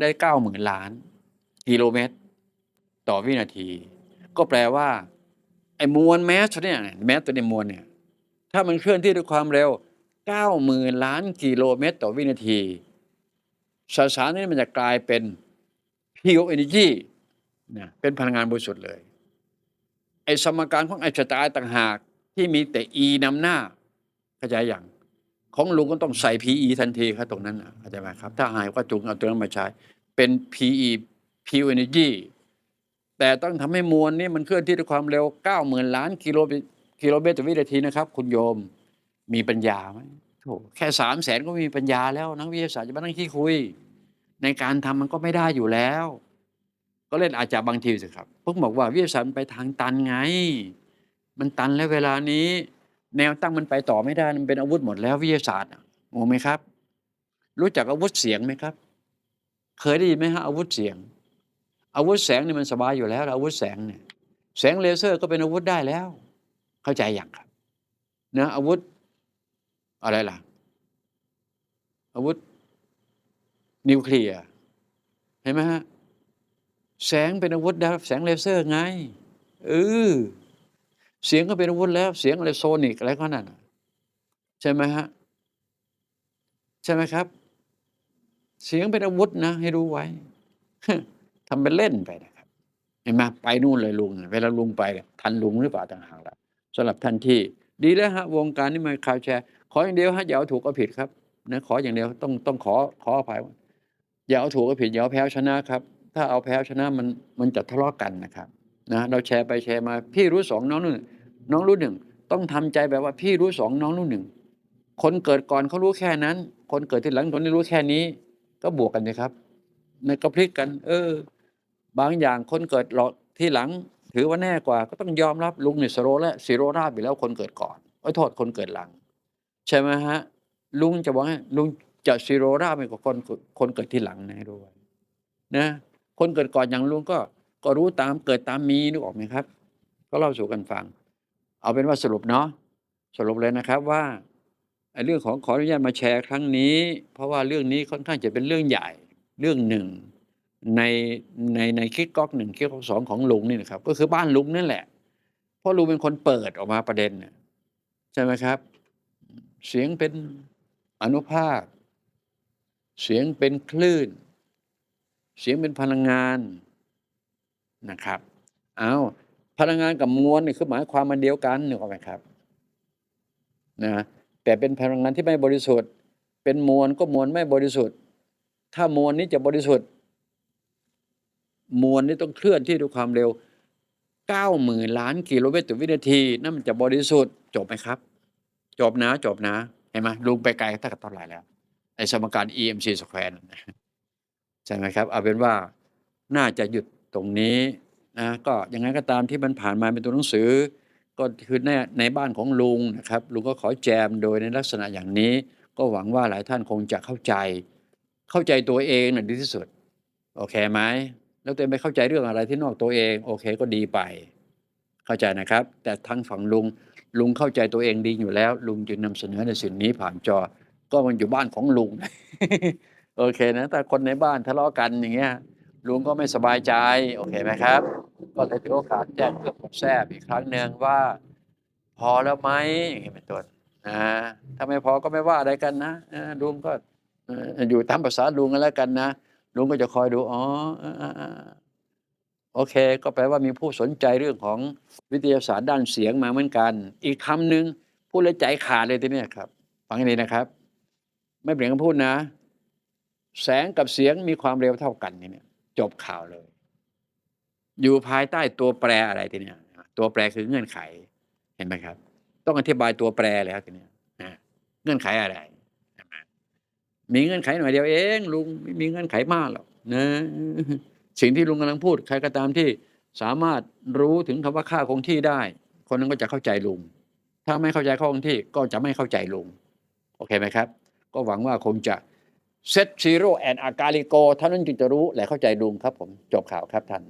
ได้เก้าหมื่นล้านกิโลเมตร ต่อวินาที ก็แปลว่า ไอ้มวลแมสเนี่ยแมสตัวในมวลเนี่ย ถ้ามันเคลื่อนที่ด้วยความเร็วเก้าหมื่นล้านกิโลเมตร ต่อวินาทีสสารนี้มันจะกลายเป็น pure energy นะเป็นพลังงานบริสุทธิ์เลย ไอ้สมการของไอน์สไตน์ต่างหากที่มีแต่ e นำหน้าเข้าใจอย่าง ของลุงก็ต้องใส่ PE ทันทีครับตรงนั้นนะเข้าใจไหมครับ ถ้าหายก็จุงเอาตัวนั้นมาใช้ เป็น PE pure energy แต่ต้องทำให้มวลนี่มันเคลื่อนที่ด้วยความเร็ว 90,000 ล้านกิโลเมตรกิโลเมตรต่อวินาทีนะครับ คุณโยมมีปัญญาไหมโถแค่สามแสนก็มีปัญญาแล้ว นักวิทยาศาสตร์จะมานั่งขี้คุย ในการทำมันก็ไม่ได้อยู่แล้ว ก็เล่นอาจจะบางทีสิครับพวกบอกว่าวิทยาศาสตร์มันไปทางตันไง มันตันแล้วเวลานี้ แนวตั้งมันไปต่อไม่ได้มันเป็นอาวุธหมดแล้ววิทยาศาสตร์อะงงไหมครับ รู้จักอาวุธเสียงไหมครับ เคยได้ยินไหมฮะอาวุธเสียง อาวุธแสงนี่มันสบายอยู่แล้ว อาวุธแสงเนี่ยแสงเลเซอร์ก็เป็นอาวุธได้แล้ว เข้าใจอย่างครับนะอาวุธอะไรล่ะ อาวุธ นิวเคลียร์เห็นไหมฮะแสงเป็นอาวุธได้แสงเลเซอร์ไงเออ เสียงก็เป็นอาวุธแล้ว เสียงอะไรโซนิกอะไรก็นั่นใช่ไหมฮะใช่ไหมครับ เสียงเป็นอาวุธนะ ให้รู้ไว้ทำเป็นเล่นไปนะครับเห็นไหมไปนู่นเลยลุงเวลาลุงไปทันลุงหรือเปล่าต่างหากล่ะสำหรับท่านที่ ดีแล้วฮะ วงการนี้มาข่าวแชร์ ขออย่างเดียวฮะอย่าเอาถูกเอาผิดครับนะขออย่างเดียวต้องต้องขอขออภัยอย่าเอาถูกเอาผิดอย่าเอาแพ้ชนะครับ ถ้าเอาแพ้ชนะมันมันจะทะเลาะกันนะครับ นะเราแชร์ไปแชร์มา พี่รู้สองน้องรู้หนึ่งน้องรู้หนึ่งต้องทำใจแบบว่าพี่รู้สองน้องรู้หนึ่งคนเกิดก่อนเขารู้แค่นั้น คนเกิดที่หลังคนนี้รู้แค่นี้ ก็บวกกันเลยครับในก็พลิกกัน เออ บางอย่างคนเกิดหลอดที่หลัง ถือว่าแน่กว่า ก็ต้องยอมรับลุงเนี่ยสโรและซีโรราบอยู่แล้วคนเกิดก่อนไอ้โทษคนเกิดหลัง ใช่ไหมฮะ ลุงจะบอกให้ลุงจะซีโรราบไปกว่าคนคนเกิดที่หลังนะให้ว้นะ คนเกิดก่อนอย่างลุงก็ ก็รู้ตามเกิดตามมีนึกออกไหมครับ ก็เล่าสู่กันฟัง เอาเป็นว่าสรุปเนาะสรุปเลยนะครับว่าเรื่องของขออนุญาตมาแชร์ครั้งนี้ เพราะว่าเรื่องนี้ค่อนข้างจะเป็นเรื่องใหญ่เรื่องหนึ่งในในในคิดก๊อกหนึ่งคิดก๊อกสองของลุงนี่นะครับ ก็คือบ้านลุงนั่นแหละ เพราะลุงเป็นคนเปิดออกมาประเด็นเนี่ยใช่ไหมครับ เสียงเป็นอนุภาค เสียงเป็นคลื่น เสียงเป็นพลังงาน นะครับเอาพลังงานกับมวลนี่คือหมายความมันเดียวกันนึกออกไหมครับนะแต่เป็นพลังงานที่ไม่บริสุทธิ์ เป็นมวลก็มวลไม่บริสุทธิ์ ถ้ามวลนี้จะบริสุทธิ์ มวลนี้ต้องเคลื่อนที่ด้วยความเร็ว90,000ล้านกิโลเมตรต่อวินาทีนั่นมันจะบริสุทธิ์จบไหมครับ จบนะจบนะเห็นไหมลุงไปไกลตั้งแต่ตอนไหนแล้วไอสมการ EMC สแควร์ใช่ไหมครับ เอาเป็นว่าน่าจะหยุด ตรงนี้นะก็ยังไงก็ตามที่มันผ่านมาเป็นตัวหนังสือ ก็คือในในบ้านของลุงนะครับลุงก็ขอแจมโดยในลักษณะอย่างนี้ ก็หวังว่าหลายท่านคงจะเข้าใจ เข้าใจตัวเองน่ะดีที่สุดโอเคไหมแล้วตัวเองไม่เข้าใจเรื่องอะไรที่นอกตัวเอง โอเคก็ดีไป เข้าใจนะครับ แต่ทางฝั่งลุงลุงเข้าใจตัวเองดีอยู่แล้ว ลุงจึงนำเสนอในสิ่งนี้ผ่านจอ ก็มันอยู่บ้านของลุงโอเคนะแต่คนในบ้านทะเลาะกันอย่างเงี้ย ลุงก็ไม่สบายใจ โอเคไหมครับ ก็เลยถือโอกาสแจ้งเพื่อผมแทรกอีกครั้งหนึ่งว่า พอแล้วไหมอย่างนี้เป็นต้นนะถ้าไม่พอก็ไม่ว่าอะไรกันนะลุงก็อยู่ตามภาษาลุงกันแล้วกันนะลุงก็จะคอยดูอ๋ออออออโอเค ก็แปลว่ามีผู้สนใจเรื่องของวิทยาศาสตร์ด้านเสียงมาเหมือนกัน อีกคำหนึ่งพูดแล้วใจขาดเลยทีเนี้ยครับ ฟังให้ดีนะครับ ไม่เปลี่ยนคำพูดนะ แสงกับเสียงมีความเร็วเท่ากันเนี่ย จบข่าวเลย อยู่ภายใต้ตัวแปรอะไรทีเนี้ยตัวแปรคือเงื่อนไขเห็นไหมครับ ต้องอธิบายตัวแปรแล้วทีเนี้ยเงื่อนไขอะไรมมีเงื่อนไขหน่อยเดียวเองลุงไม่มีเงื่อนไขมากหรอกนะสิ่งที่ลุงกำลังพูด ใครก็ตามที่สามารถรู้ถึงคำว่าค่าคงที่ได้ คนนั้นก็จะเข้าใจลุง ถ้าไม่เข้าใจข้อคงที่ก็จะไม่เข้าใจลุง โอเคไหมครับ ก็หวังว่าคงจะ เซตซีโร่แอนอากาลิโกเท่านั้นจึงจะรู้และเข้าใจลุงครับผม จบข่าวครับท่าน